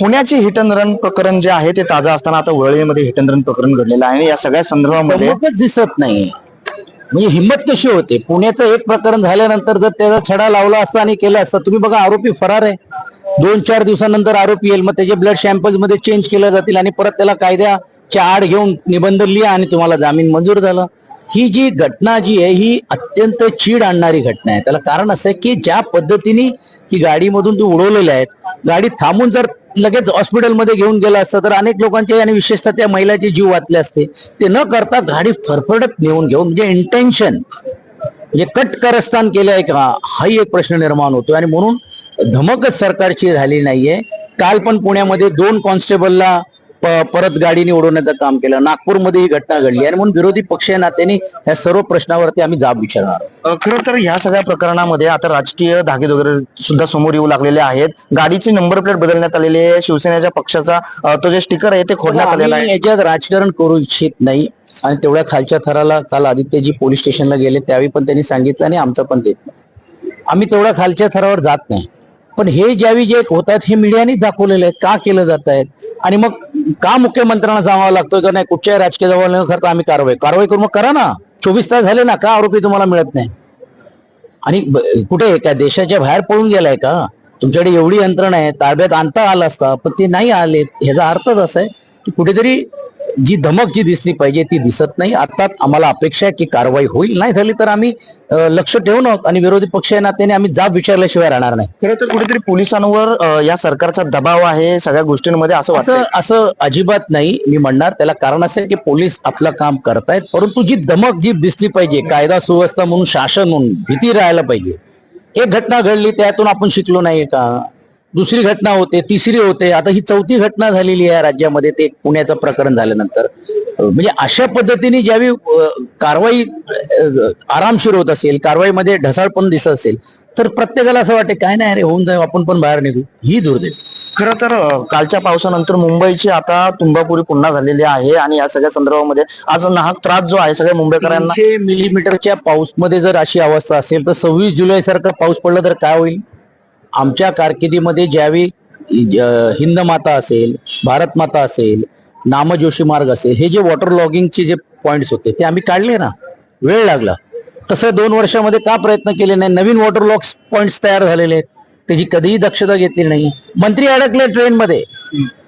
पुण्याचे hit and run प्रकरण जे आहे ते ताजं असताना आता वरळीमध्ये हिट अँड रन प्रकरण घडलेलं आहे आणि या सगळ्या संदर्भामध्ये दिसत नाही. म्हणजे हिंमत कशी होते? पुण्याचं एक प्रकरण झाल्यानंतर जर त्याचा छडा लावला असता आणि केला असता तुम्ही बघा आरोपी फरार आहे. दोन चार दिवसानंतर आरोपी येईल. मग त्याचे ब्लड सॅम्पल्समध्ये चेंज केले जातील आणि परत त्याला कायद्याच्या आड घेऊन निबंध लिहा आणि तुम्हाला जामीन मंजूर झाला. ही जी घटना जी आहे ही अत्यंत चीड आणणारी घटना आहे. त्याला कारण असं आहे की ज्या पद्धतीने ही गाडीमधून तू उडवलेल्या आहेत गाडी थांबून जर लगेच हॉस्पिटलमध्ये घेऊन गेला असतं तर अनेक लोकांचे आणि विशेषतः त्या महिलाचे जीव वाचले असते. ते न करता गाडी फरफडत नेऊन घेऊन म्हणजे इंटेन्शन म्हणजे कट कारस्थान केलं आहे का हाही एक प्रश्न निर्माण होतो आणि म्हणून धमकच सरकारची झाली नाहीये. काल पण पुण्यामध्ये दोन कॉन्स्टेबलला परत गाडीने उडवण्याचं काम केलं. नागपूरमध्ये ही घटना घडली आणि म्हणून विरोधी पक्ष या नात्याने या सर्व प्रश्नावरती आम्ही जाब विचारणार खरं तर ह्या सगळ्या प्रकरणामध्ये आता राजकीय धागे वगैरे सुद्धा समोर येऊ लागलेले आहेत. गाडीची नंबर प्लेट बदलण्यात आलेली आहे. शिवसेनेच्या पक्षाचा तो जे स्टिकर आहे ते खोडण्यात आलेला आहे. याच्यात राजकारण करू इच्छित नाही. आणि तेवढ्या खालच्या थराला काल आदित्यजी पोलीस स्टेशनला गेले त्यावेळी पण त्यांनी सांगितलं आणि आमचं पण देत नाही आम्ही तेवढ्या खालच्या थरावर जात नाही. पण हे ज्यावेळी जे होत आहेत हे मीडियाने दाखवलेले आहेत. का केलं जात आहेत? आणि मग का मुख्यमंत्र्यांना सांगावं लागतोय का नाही? कुठच्याही राजकीय जवळ न करता आम्ही कारवाई कारवाई करू मग करा ना. चोवीस तास झाले ना का आरोपी तुम्हाला मिळत नाही? आणि कुठे काय देशाच्या बाहेर पळून गेलाय का? तुमच्याकडे एवढी यंत्रणा आहे ताब्यात आणता आला असता पण ते नाही आले ह्याचा अर्थच असा आहे की कुठेतरी जी धमक जी दिसली पाहिजे ती दिसत नाही. अर्थात आम्हाला अपेक्षा आहे की कारवाई होईल. नाही झाली तर आम्ही लक्ष ठेवून आहोत आणि विरोधी पक्ष या नात्याने आम्ही जाब विचारल्याशिवाय राहणार नाही. खरं तर कुठेतरी पोलिसांवर या सरकारचा दबाव आहे सगळ्या गोष्टींमध्ये असं असं असं अजिबात नाही. मी म्हणणार त्याला कारण असं आहे की पोलीस आपलं काम करतायत परंतु जी दमक जी दिसली पाहिजे कायदा सुव्यवस्था म्हणून शासन म्हणून भीती राहायला पाहिजे. एक घटना घडली त्यातून आपण शिकलो नाहीये का? दुसरी घटना होते तिसरी होते. आता ही चौथी घटना झालेली आहे राज्यामध्ये. ते पुण्याचं प्रकरण झाल्यानंतर. म्हणजे अशा पद्धतीने ज्यावेळी कारवाई आरामशीर होत असेल कारवाईमध्ये ढसाळ पण दिसत असेल तर प्रत्येकाला असं वाटते काय नाही अरे होऊन जाऊ आपण पण बाहेर निघू. ही दुर्दैवी. खरं तर कालच्या पावसानंतर मुंबईची आता तुंबापुरी पुन्हा झालेली आहे आणि या सगळ्या संदर्भामध्ये आज नाहक त्रास जो आहे सगळ्या मुंबईकरांना मिलीमीटरच्या पाऊसमध्ये जर अशी अवस्था असेल तर सव्वीस जुलै सारखा पाऊस पडला तर काय होईल? आमच्या कारकिर्दीमध्ये ज्यावेळी हिंद माता असेल भारत माता असेल नामजोशी मार्ग असेल हे जे वॉटर लॉगिंगचे जे पॉईंट्स होते ते आम्ही काढले ना. वेळ लागला. तसं दोन वर्षामध्ये का प्रयत्न केले नाही? नवीन वॉटर लॉक्स पॉईंट्स तयार झालेले आहेत. त्याची कधीही दक्षता घेतली नाही. मंत्री अडकले ट्रेनमध्ये.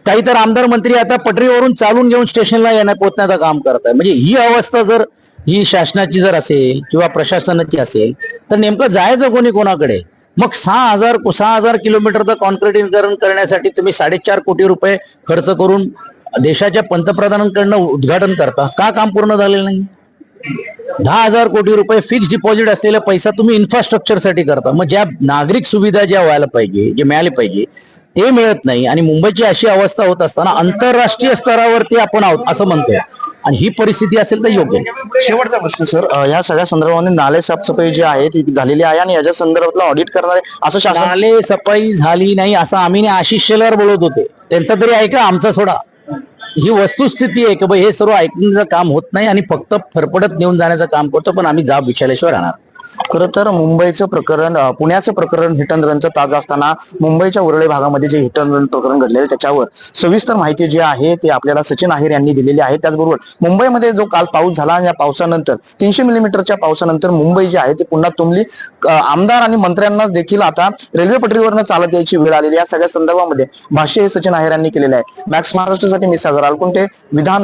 काही तर आमदार मंत्री आता पटरीवरून चालून घेऊन स्टेशनला येण्या पोहोचण्याचं काम करत आहे म्हणजे ही अवस्था जर ही शासनाची जर असेल किंवा प्रशासनाची असेल तर नेमकं जायचं कोणी कोणाकडे? मग सहा हजार सहा हजार किलोमीटरचं कॉन्क्रिटीकरण करण्यासाठी तुम्ही साडेचार कोटी रुपये खर्च करून देशाच्या पंतप्रधानांकडनं उद्घाटन करता. का काम पूर्ण झालेलं नाही? दहा हजार कोटी रुपये फिक्स डिपॉझिट असलेला पैसा तुम्ही इन्फ्रास्ट्रक्चरसाठी करता. मग ज्या नागरिक सुविधा ज्या व्हायला पाहिजे जे मिळाले पाहिजे ते मिळत नाही आणि मुंबईची अशी अवस्था होत असताना आंतरराष्ट्रीय स्तरावरती आपण आहोत असं म्हणतोय. आणि ही परिस्थिती असेल तर योग्य. शेवटचा प्रश्न सर. या सगळ्या संदर्भामध्ये नाले साफसफाई जी आहे ती झालेली आहे आणि याच्या संदर्भातला ऑडिट करणारे असं शासन नाले सफाई झाली नाही असं आम्ही आशिष शेलार बोलत होते. त्यांचा तरी ऐका आमचा सोडा. ही वस्तुस्थिती आहे की बा हे सर्व ऐकण्याचं काम होत नाही आणि फक्त फरफडत नेऊन जाण्याचं काम करतो पण आम्ही जाब विचारल्याशिवाय राहणार. खरं तर मुंबईचं प्रकरण पुण्याचं प्रकरण हिट अँड रनचं ताजं असताना मुंबईच्या उरळे भागामध्ये जे हिट अँड रन प्रकरण घडलेलं त्याच्यावर सविस्तर माहिती जी आहे ती आपल्याला सचिन आहेर यांनी दिलेली आहे. त्याचबरोबर मुंबईमध्ये जो काल पाऊस झाला या पावसानंतर तीनशे मिलीमीटरच्या पावसानंतर मुंबई जी आहे ती पुन्हा तुंबली. आमदार आणि मंत्र्यांना देखील आता रेल्वे पटरीवरनं चालत यायची वेळ आलेली या सगळ्या संदर्भामध्ये भाष्य हे सचिन आहेर यांनी केलेलं आहे. मॅक्स महाराष्ट्रासाठी मी सागर आलकुंटे विधान